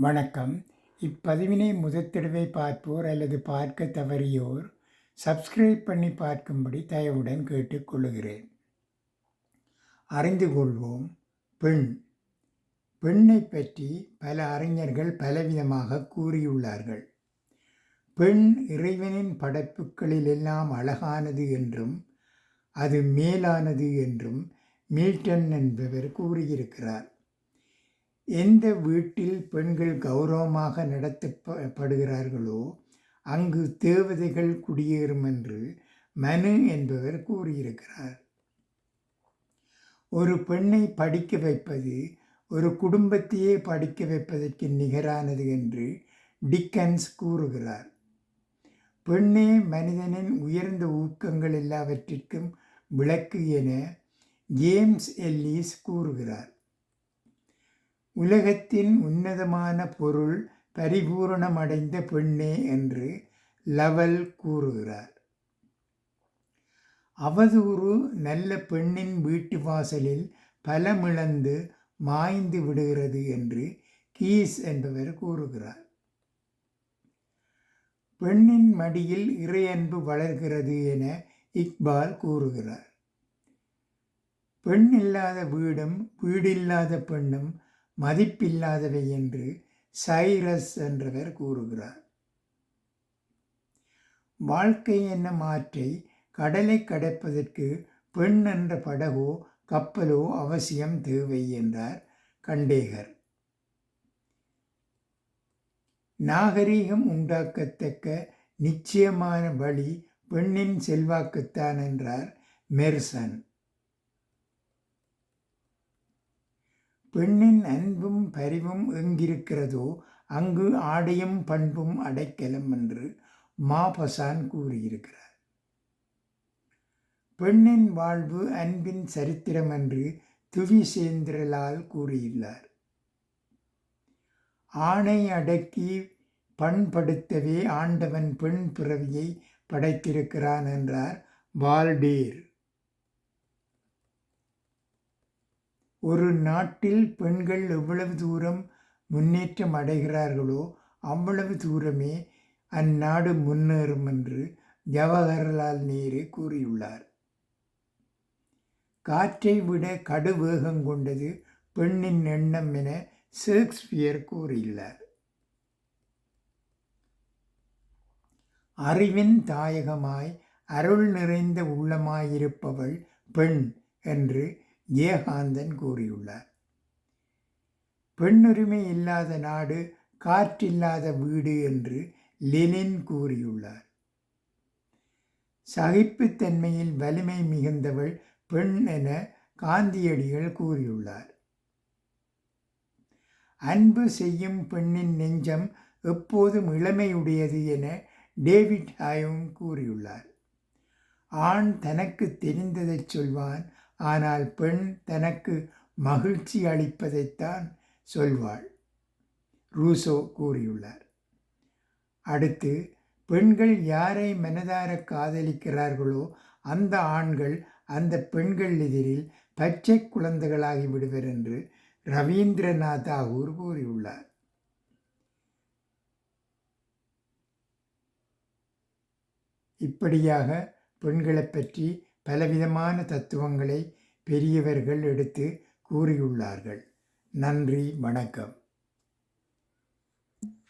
வணக்கம். இப்பதிவினை முதற்தடவை பார்ப்போர் அல்லது பார்க்க தவறியோர் சப்ஸ்கிரைப் பண்ணி பார்க்கும்படி தயவுடன் கேட்டுக்கொள்கிறேன். அறிந்து கொள்வோம். பெண். பெண்ணை பற்றி பல அறிஞர்கள் பலவிதமாக கூறியுள்ளார்கள். பெண் இறைவனின் படைப்புகளில் எல்லாம் அழகானது என்றும் அது மேலானது என்றும் மில்டன் என்பவர் கூறியிருக்கிறார். எந்த வீட்டில் பெண்கள் கௌரவமாக நடத்தப்படுகிறார்களோ அங்கு தேவதைகள் குடியேறும் என்று மனு என்பவர் கூறியிருக்கிறார். ஒரு பெண்ணை படிக்க வைப்பது ஒரு குடும்பத்தையே படிக்க வைப்பதற்கு நிகரானது என்று டிக்கன்ஸ் கூறுகிறார். பெண்ணே மனிதனின் உயர்ந்த ஊக்கங்கள் எல்லாவற்றிற்கும் விளக்கு என ஜேம்ஸ் எல்லிஸ் கூறுகிறார். உலகத்தின் உன்னதமான பொருள் பரிபூரணமடைந்த பெண்ணே என்று லவல் கூறுகிறார். அவதூறு நல்ல பெண்ணின் வீட்டு வாசலில் பலமிழந்து மாய்ந்து விடுகிறது என்று கீஸ் என்பவர் கூறுகிறார். பெண்ணின் மடியில் இறையன்பு வளர்கிறது என இக்பால் கூறுகிறார். பெண் இல்லாத வீடும் வீடில்லாத பெண்ணும் மதிப்பில்லாதவை என்று சைரஸ் என்றவர் கூறுகிறார். வாழ்க்கை என்னும் ஆற்றை கடலை கடப்பதற்கு பெண் என்ற படகோ கப்பலோ அவசியம் தேவை என்றார் கண்டேகர். நாகரீகம் உண்டாக்கத்தக்க நிச்சயமான வழி பெண்ணின் செல்வாக்குத்தான் என்றார் மெர்சன். பெண்ணின் அன்பும் பரிவும் எங்கிருக்கிறதோ அங்கு ஆடையும் பண்பும் அடைக்கலம் என்று மாபசான் கூறியிருக்கிறார். பெண்ணின் வாழ்வு அன்பின் சரித்திரம் என்று துவிசேந்திரலால் கூறியுள்ளார். ஆணை அடக்கி பண்படுத்தவே ஆண்டவன் பெண் பிறவியை படைத்திருக்கிறான் என்றார் வால்டேர். ஒரு நாட்டில் பெண்கள் எவ்வளவு தூரம் முன்னேற்றம் அடைகிறார்களோ அவ்வளவு தூரமே அந்நாடு முன்னேறும் என்று ஜவஹர்லால் நேரு கூறியுள்ளார். காற்றை விட கடுவேகம் கொண்டது பெண்ணின் எண்ணம் என ஷேக்ஸ்பியர் கூறியுள்ளார். அறிவின் தாயகமாய் அருள் நிறைந்த உள்ளமாயிருப்பவள் பெண் என்று ஏகாந்தன் கூறியுள்ளார். பெண்ணுரிமை இல்லாத நாடு காற்றில்லாத வீடு என்று லெனின் கூறியுள்ளார். சகிப்புத்தன்மையில் வலிமை மிகுந்தவள் பெண் என காந்தியடிகள் கூறியுள்ளார். அன்பு செய்யும் பெண்ணின் நெஞ்சம் எப்போதும் இளமையுடையது என டேவிட் ஹாயும் கூறியுள்ளார். ஆண் தனக்கு தெரிந்ததைச் சொல்வான் ஆனால் பெண் தனக்கு மகிழ்ச்சி அளிப்பதைத்தான் சொல்வாள். ரூசோ கூறியுள்ளார். அடுத்து பெண்கள் யாரை மனதார காதலிக்கிறார்களோ அந்த ஆண்கள் அந்த பெண்கள் எதிரில் பச்சை குழந்தைகளாகி விடுவர் என்று ரவீந்திரநாத் தாகூர் கூறியுள்ளார். இப்படியாக பெண்களை பற்றி பலவிதமான தத்துவங்களை பெரியவர்கள் எடுத்து கூறியுள்ளார்கள். நன்றி வணக்கம்.